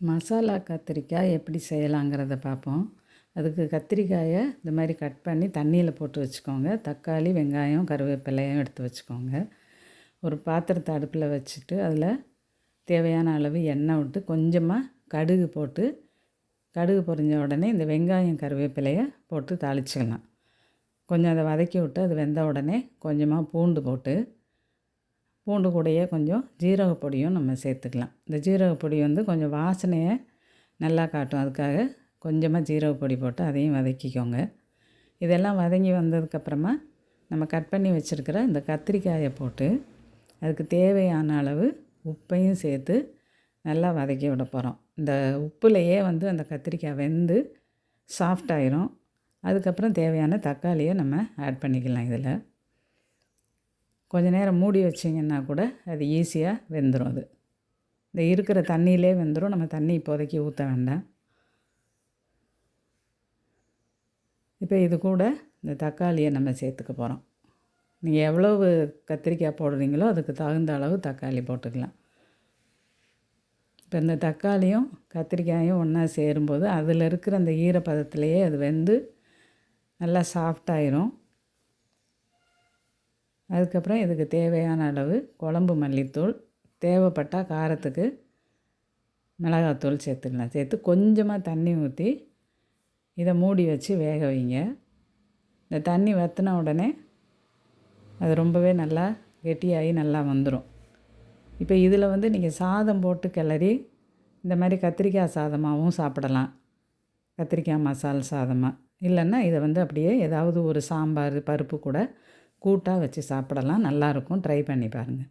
மசாலா கத்திரிக்காய் எப்படி செய்யலாங்கிறத பார்ப்போம். அதுக்கு கத்திரிக்காயை இந்த மாதிரி கட் பண்ணி தண்ணியில் போட்டு வச்சுக்கோங்க. தக்காளி வெங்காயம் கருவேப்பிலையும் எடுத்து வச்சுக்கோங்க. ஒரு பாத்திரத்தை அடுப்பில் வச்சுட்டு அதில் தேவையான அளவு எண்ணெய் விட்டு கொஞ்சமாக கடுகு போட்டு கடுகு பொரிஞ்ச உடனே இந்த வெங்காயம் கருவேப்பிலையை போட்டு தாளிச்சிக்கலாம். கொஞ்சம் அதை வதக்கி விட்டு அது வெந்த உடனே கொஞ்சமாக பூண்டு போட்டு பூண்டு கூடையே கொஞ்சம் ஜீரக பொடியும் நம்ம சேர்த்துக்கலாம். இந்த ஜீரக பொடி வந்து கொஞ்சம் வாசனையை நல்லா காட்டும். அதுக்காக கொஞ்சமாக ஜீரக பொடி போட்டு அதையும் வதக்கிக்கோங்க. இதெல்லாம் வதங்கி வந்ததுக்கப்புறமா நம்ம கட் பண்ணி வச்சுருக்கிற இந்த கத்திரிக்காயை போட்டு அதுக்கு தேவையான அளவு உப்பையும் சேர்த்து நல்லா வதக்கி விட போகிறோம் இந்த உப்புலையே வந்து அந்த கத்திரிக்காய் வெந்து சாஃப்ட் ஆயிரும். அதுக்கப்புறம் தேவையான தக்காளியை நம்ம ஆட் பண்ணிக்கலாம் இதில். கொஞ்ச நேரம் மூடி வச்சிங்கன்னா கூட அது ஈஸியாக வெந்துடும் அது. இந்த இருக்கிற தண்ணியிலே வெந்துடும் நம்ம தண்ணி இப்போதைக்கு ஊற்ற வேண்டாம். இப்போ இது கூட இந்த தக்காளியை நம்ம சேர்த்துக்க போகிறோம் நீங்கள் எவ்வளவு கத்திரிக்காய் போடுறீங்களோ அதுக்கு தகுந்த அளவு தக்காளி போட்டுக்கலாம். இப்போ இந்த தக்காளியும் கத்திரிக்காயும் ஒன்றா சேரும்போது அதில் இருக்கிற அந்த ஈரப்பதத்திலேயே அது வெந்து நல்லா சாஃப்டாயிரும் அதுக்கப்புறம் இதுக்கு தேவையான அளவு குழம்பு மல்லித்தூள் தேவைப்பட்டால் காரத்துக்கு மிளகாத்தூள் சேர்த்துக்கலாம். சேர்த்து கொஞ்சமாக தண்ணி ஊற்றி இதை மூடி வச்சு வேக வைங்க. இந்த தண்ணி வற்றின உடனே அது ரொம்பவே நல்லா கெட்டியாகி நல்லா வந்துடும் இப்போ இதில் வந்து நீங்கள் சாதம் போட்டு கிளறி இந்த மாதிரி கத்திரிக்காய் சாதமாகவும் சாப்பிடலாம். கத்திரிக்காய் மசால் சாதமாக இல்லைன்னா இதை வந்து அப்படியே ஏதாவது ஒரு சாம்பார் பருப்பு கூட கூட்டாக வச்சு சாப்பிடலாம். நல்லாயிருக்கும். ட்ரை பண்ணி பாருங்கள்